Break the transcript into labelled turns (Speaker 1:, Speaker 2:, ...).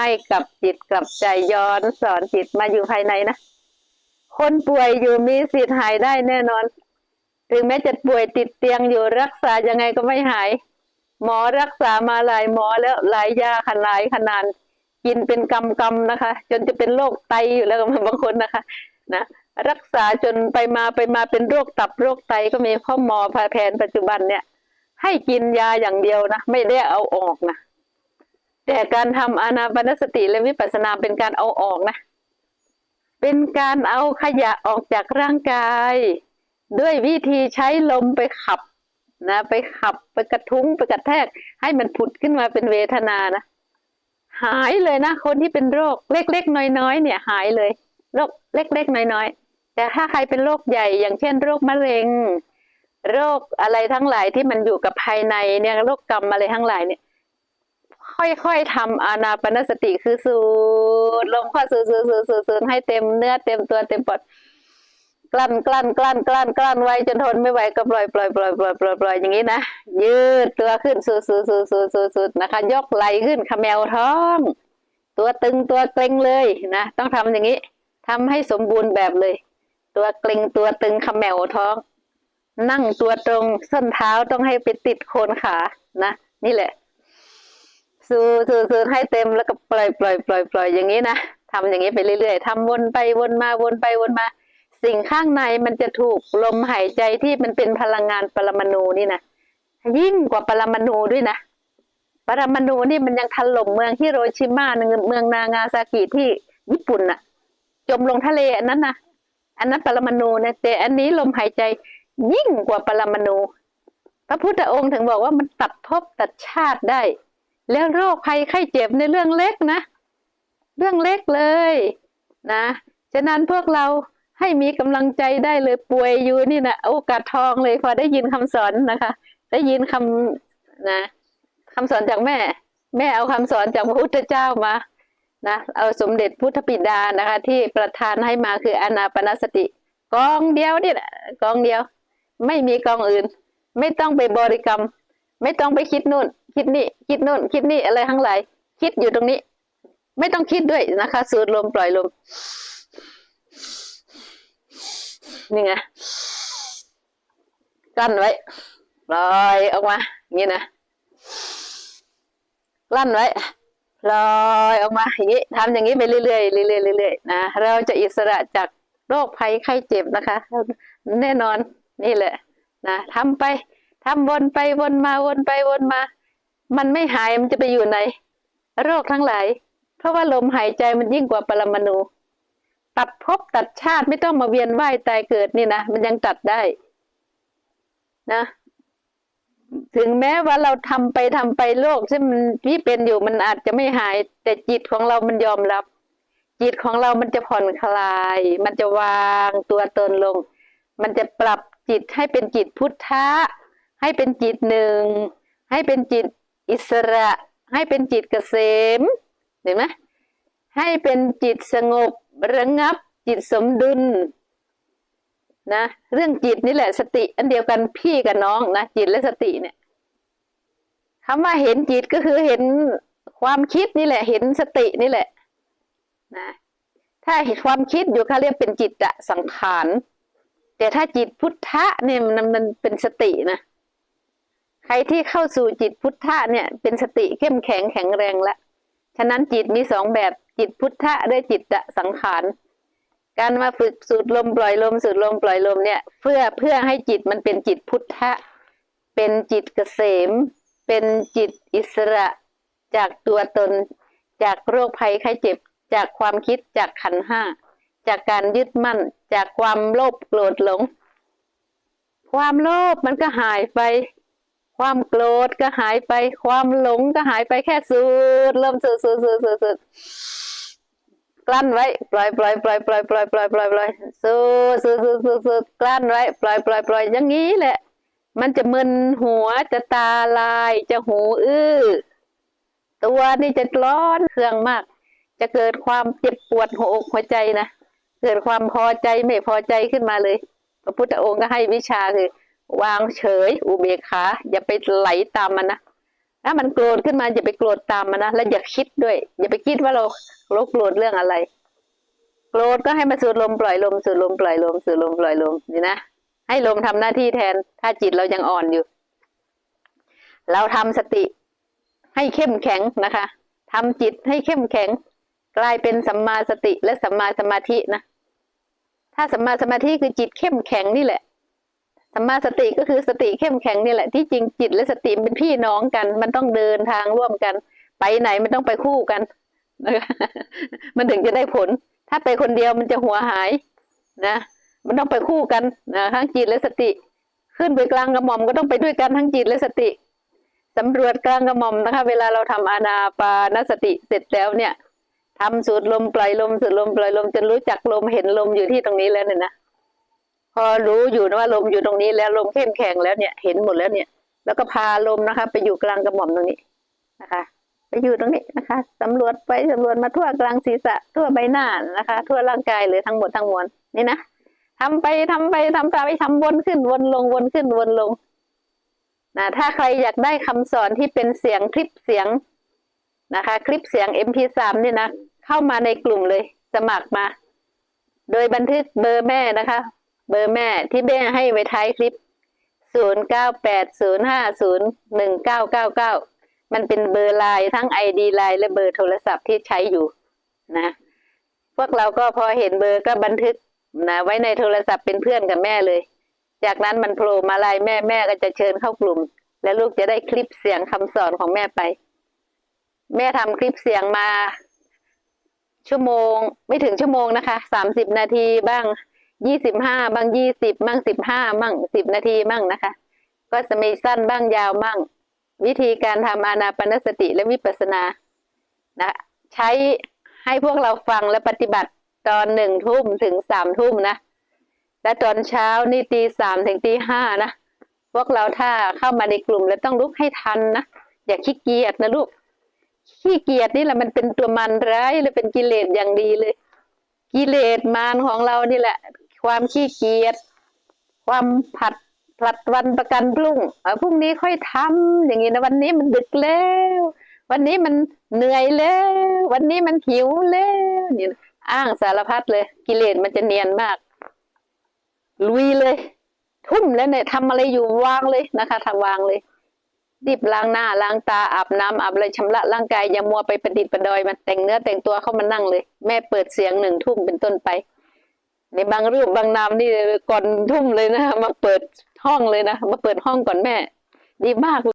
Speaker 1: ให้กับจิตกับใจย้อนสอนจิตมาอยู่ภายในนะ คนป่วยอยู่มีสิทธิ์หายได้แน่นอน ถึงแม้จะป่วยติดเตียงอยู่รักษายังไงก็ไม่หาย หมอรักษามาหลายหมอแล้วหลายยาขนาดขนาดกินเป็นกำกำนะคะ จนจะเป็นโรคไตอยู่แล้วบางคนนะคะ นะรักษาจนไปมาไปมาเป็นโรคตับโรคไตก็มีข้อหมอแผนปัจจุบันเนี่ย ให้กินยาอย่างเดียวนะ ไม่ได้เอาออกนะ แต่การทำอานาปนสติและวิปัสสนาเป็นการเอาออกนะ เป็นการเอาขยะออกจากร่างกาย ด้วยวิธีใช้ลมไปขับนะ ไปขับไปกระทุ้งไปกระแทก ให้มันผุดขึ้นมาเป็นเวทนานะ หายเลยนะ คนที่เป็นโรคเล็กๆน้อยๆเนี่ย หายเลยโรคเล็กๆน้อยๆแต่ถ้าใครเป็นโรคใหญ่ อย่างเช่น โรคมะเร็ง โรคอะไรทั้งหลายที่มันอยู่กับภายในเนี่ยโรคกรรมอะไรทั้งหลายเนี่ย ค่อยๆทำอานาปนสติคือสูดลมเข้าสูดสูดสูดสูดสูดให้เต็มเนื้อเต็มตัวเต็มปอดกลั้นกลั้นกลั้นกลั้นกลั้นไว้จนทนไม่ไหวก็ปล่อยปล่อยปล่อยปล่อยปล่อยปล่อยอย่างนี้นะยืดตัวขึ้นสูดสูดสูดสูดสูดสูดนะคะ ยกไหลขึ้นขมวท้อง ตัวตึงตัวเกร็งเลยนะต้องทำอย่างนี้ทำให้สมบูรณ์แบบเลย ตัวเกร็งตัวตึงขมวท้อง นั่งตัวตรงส้นเท้าต้องให้ไปติดโคนขานะ นี่แหละ สูสูสูให้เต็มแล้วก็ปล่อยปล่อยปล่อยปล่อยอย่างนี้นะทำอย่างนี้ไปเรื่อยๆทำวนไปวนมาวนไปวนมา สิ่งข้างในมันจะถูกลมหายใจที่มันเป็นพลังงานปรมาณูนี่นะยิ่งกว่าปรมาณูด้วยนะปรมาณูนี่มันยังถล่มเมืองฮิโรชิมาเมืองนางาซากิที่ญี่ปุ่นน่ะ จมลงทะเลอันนั้นนะอันนั้นปรมาณูนะแต่อันนี้ลมหายใจยิ่งกว่าปรมาณูพระพุทธองค์ถึงบอกว่ามันตัดภพตัดชาติได้ แล้วโรคภัยไข้เจ็บในเรื่องเล็กนะ เรื่องเล็กเลยนะฉะนั้นพวกเราให้มีกำลังใจได้เลยป่วยอยู่นี่นะโอกาสทองเลยพอได้ยินคำสอนนะคะ ได้ยินคำนะคำสอนจากแม่ แม่เอาคำสอนจากพระพุทธเจ้ามานะเอาสมเด็จพุทธปิดานะคะ ที่ประทานให้มาคืออานาปนสติกองเดียวนี่แหละกองเดียว ไม่มีกองอื่น ไม่ต้องไปบริกรรม ไม่ต้องไปคิดนู่น คิดนี่คิดโน่นคิดนี่อะไรทั้งหลายคิดอยู่ตรงนี้ ไม่ต้องคิดด้วยนะคะ สูดลมปล่อยลมนี่ไงกลั้นไว้ปล่อยออกมาอย่างนี้นะกลั้นไว้ลอยออกมาอย่างนี้ทำอย่างนี้ไปเรื่อยๆเรื่อยๆเรื่อยๆนะเราจะอิสระจากโรคภัยไข้เจ็บนะคะ แน่นอนนี่แหละนะทำไปทำวนไปวนมาวนไปวนมา มันไม่หายมันจะไปอยู่ในโรคทั้งหลาย เพราะว่าลมหายใจมันยิ่งกว่าปรมาณูตัดภพตัดชาติไม่ต้องมาเวียนว่ายตายเกิดนี่นะมันยังตัดได้ นะ ถึงแม้ว่าเราทำไปทำไปโรคที่มันที่เป็นอยู่มันอาจจะไม่หาย แต่จิตของเรามันยอมรับ จิตของเรามันจะผ่อนคลาย มันจะวางตัวตนลง มันจะปรับจิตให้เป็นจิตพุทธะให้เป็นจิตหนึ่ง ให้เป็นจิต อิสระให้เป็นจิตเกษมเห็นไหมให้เป็นจิตสงบระงับจิตสมดุลนะเรื่องจิตนี่แหละสติอันเดียวกันพี่กับน้องนะจิตและสติเนี่ยคำว่าเห็นจิตก็คือเห็นความคิดนี่แหละ เห็นสตินี่แหละนะถ้าเห็นความคิดอยู่เขาเรียกเป็นจิตอะสังขารแต่ถ้าจิตพุทธะเนี่ยมันมันเป็นสตินะ ใครที่เข้าสู่จิตพุทธะเนี่ยเป็นสติเข้มแข็งแข็งแรงแล้วฉะนั้นจิตมีสองแบบจิตพุทธะด้วยจิตสังขาร การมาฝึกสูดลมปล่อยลมสูดลมปล่อยลมเนี่ยเพื่อเพื่อให้จิตมันเป็นจิตพุทธะ เป็นจิตเกษม เป็นจิตอิสระจากตัวตน จากโรคภัยไข้เจ็บ จากความคิดจากขันห้า จากการยึดมั่น จากความโลภโกรธหลง ความโลภมันก็หายไป ความโกรธก็หายไป ความหลงก็หายไปแค่สูดเริ่มสูดสูดสูดสูดสูดกลั้นไว้ปล่อยปล่อยปล่อยปล่อยปล่อยปล่อยปล่อยปล่อยสูดสูดสูดสูดสูดกลั้นไว้ปล่อยปล่อยปล่อยอย่างนี้แหละ มันจะมึนหัวจะตาลายจะหูอื้อตัวนี่จะร้อนเครื่องมาก จะเกิดความเจ็บปวดหัวอกหัวใจนะเกิดความพอใจไม่พอใจขึ้นมาเลย พระพุทธองค์ก็ให้วิชาคือ วางเฉย อุเบกขาอย่าไปไหลตามมันนะถ้ามันโกรธขึ้นมาอย่าไปโกรธตามมันนะแล้วอย่าคิดด้วย อย่าไปคิดว่าเราเราโกรธเรื่องอะไร โกรธก็ให้มาสูดลมปล่อยลมสูดลมปล่อยลมสูดลมปล่อยลมนี่นะให้ลมทำหน้าที่แทน ถ้าจิตเรายังอ่อนอยู่ เราทำสติให้เข้มแข็งนะคะทำจิตให้เข้มแข็ง กลายเป็นสัมมาสติและสัมมาสมาธินะถ้าสัมมาสมาธิคือจิตเข้มแข็งนี่แหละ สัมมาสติก็คือสติเข้มแข็งนี่แหละที่จริงจิตและสติเป็นพี่น้องกัน มันต้องเดินทางร่วมกัน ไปไหนมันต้องไปคู่กันนะมันถึงจะได้ผล ถ้าไปคนเดียวมันจะหัวหายนะมันต้องไปคู่กันนะทั้งจิตและสติ ขึ้นไปกลางกระหม่อมก็ต้องไปด้วยกันทั้งจิตและสติสำรวจกลางกระหม่อมนะคะ เวลาเราทำอานาปานสติเสร็จแล้วเนี่ยทำสูดลมปล่อยลมสูดลมปล่อยลมจนรู้จักลมเห็นลมอยู่ที่ตรงนี้แล้วเนี่ยนะ พอรู้อยู่นะว่าลมอยู่ตรงนี้แล้วลมเข้มแข็งแล้วเนี่ยเห็นหมดแล้วเนี่ย แล้วก็พาลมนะคะ ไปอยู่กลางกระหม่อมตรงนี้นะคะไปอยู่ตรงนี้นะคะสำรวจไปสำรวจมาทั่วกลางศีรษะทั่วใบหน้านะคะ ทั่วร่างกายเลยทั้งหมดทั้งมวลนี่นะทำไปทำไปทำไปทำวนขึ้นวนลงวนขึ้นวนลงนะถ้าใครอยากได้คำสอนที่เป็นเสียงคลิปเสียงนะคะ คลิปเสียง MP3 เนี่ยนะ เข้ามาในกลุ่มเลย สมัครมา โดยบันทึกเบอร์แม่นะคะ เบอร์แม่ที่แม่ให้ไว้ท้ายคลิป 0 9 8 0 5 0 1 9 9 9 มันเป็นเบอร์ไลน์ทั้ง ID ไลน์และเบอร์โทรศัพท์ที่ใช้อยู่นะ พวกเราก็พอเห็นเบอร์ก็บันทึกนะไว้ในโทรศัพท์เป็นเพื่อนกับแม่เลย จากนั้นมันโผล่มาไลน์แม่แม่ก็จะเชิญเข้ากลุ่ม แล้วลูกจะได้คลิปเสียงคำสอนของแม่ไป แม่ทำคลิปเสียงมาชั่วโมงไม่ถึงชั่วโมงนะคะสามสิบนาทีบ้าง ยี่สิบห้าบ้างยี่สิบบ้างสิบห้าบ้างสิบนาทีบ้างนะคะ ก็จะมีสั้นบ้างยาวบ้าง วิธีการทำอานาปนสติและวิปัสสนานะใช้ให้พวกเราฟังและปฏิบัติตอนหนึ่งทุ่มถึงสามทุ่มนะ และตอนเช้านี่ตีสามถึงตีห้านะพวกเราถ้าเข้ามาในกลุ่มแล้วต้องลุกให้ทันนะอย่าขี้เกียจนะลูกขี้เกียจนี่แหละมันเป็นตัวมันร้ายหรือเป็นกิเลสอย่างดีเลย กิเลสมารของเรานี่แหละ ความขี้เกียจความผัดผลัดวันประกันพรุ่งเออพรุ่งนี้ค่อยทำอย่างนี้นะวันนี้มันดึกแล้ว วันนี้มันเหนื่อยแล้ว วันนี้มันหิวแล้วนี่อ้างสารพัดเลย กิเลสมันจะเนียนมาก ลุยเลย ทุ่มแล้วเนี่ยทำอะไรอยู่วางเลยนะคะทำวางเลยรีบล้างหน้าล้างตาอาบน้ำอาบอะไรชำระร่างกายอย่ามัวไปประดิษฐ์ประดอยมันแต่งเนื้อแต่งตัวเข้ามานั่งเลย แม่เปิดเสียงหนึ่งทุ่มเป็นต้นไป ในบางรูปบางนามนี่ก่อนทุ่มเลยนะมาเปิดห้องเลยนะมาเปิดห้องก่อนแม่ ดีมาก